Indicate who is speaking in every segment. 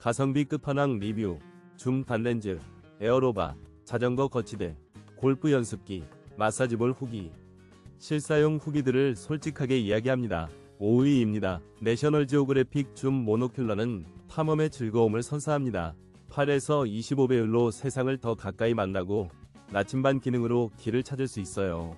Speaker 1: 가성비 끝판왕 리뷰, 줌 단렌즈, 에어로바, 자전거 거치대, 골프 연습기, 마사지볼 후기. 실사용 후기들을 솔직하게 이야기합니다. 5위입니다. 내셔널 지오그래픽 줌 모노큘러는 탐험의 즐거움을 선사합니다. 8에서 25배율로 세상을 더 가까이 만나고 나침반 기능으로 길을 찾을 수 있어요.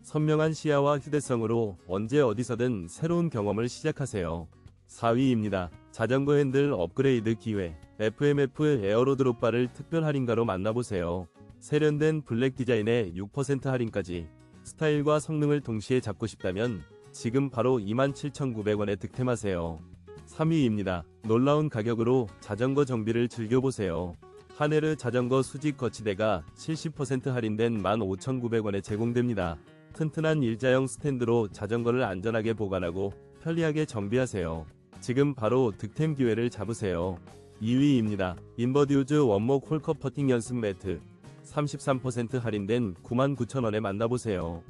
Speaker 1: 선명한 시야와 휴대성으로 언제 어디서든 새로운 경험을 시작하세요. 4위입니다. 자전거 핸들 업그레이드 기회. FMF 에어로드롭바를 특별 할인가로 만나보세요. 세련된 블랙 디자인에 6% 할인까지. 스타일과 성능을 동시에 잡고 싶다면 지금 바로 27,900원에 득템하세요. 3위입니다. 놀라운 가격으로 자전거 정비를 즐겨보세요. 하네르 자전거 수직 거치대가 70% 할인된 15,900원에 제공됩니다. 튼튼한 일자형 스탠드로 자전거를 안전하게 보관하고 편리하게 정비하세요. 지금 바로 득템 기회를 잡으세요. 2위입니다. 인버듀즈 원목 홀컵 퍼팅 연습 매트 33% 할인된 99,000원에 만나보세요.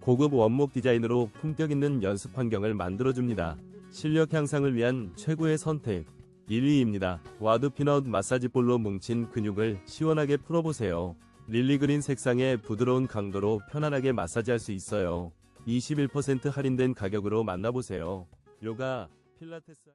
Speaker 1: 고급 원목 디자인으로 품격 있는 연습 환경을 만들어줍니다. 실력 향상을 위한 최고의 선택. 1위입니다. 와드 피넛 마사지 볼로 뭉친 근육을 시원하게 풀어보세요. 릴리 그린 색상의 부드러운 강도로 편안하게 마사지할 수 있어요. 21% 할인된 가격으로 만나보세요. 요가, 필라테스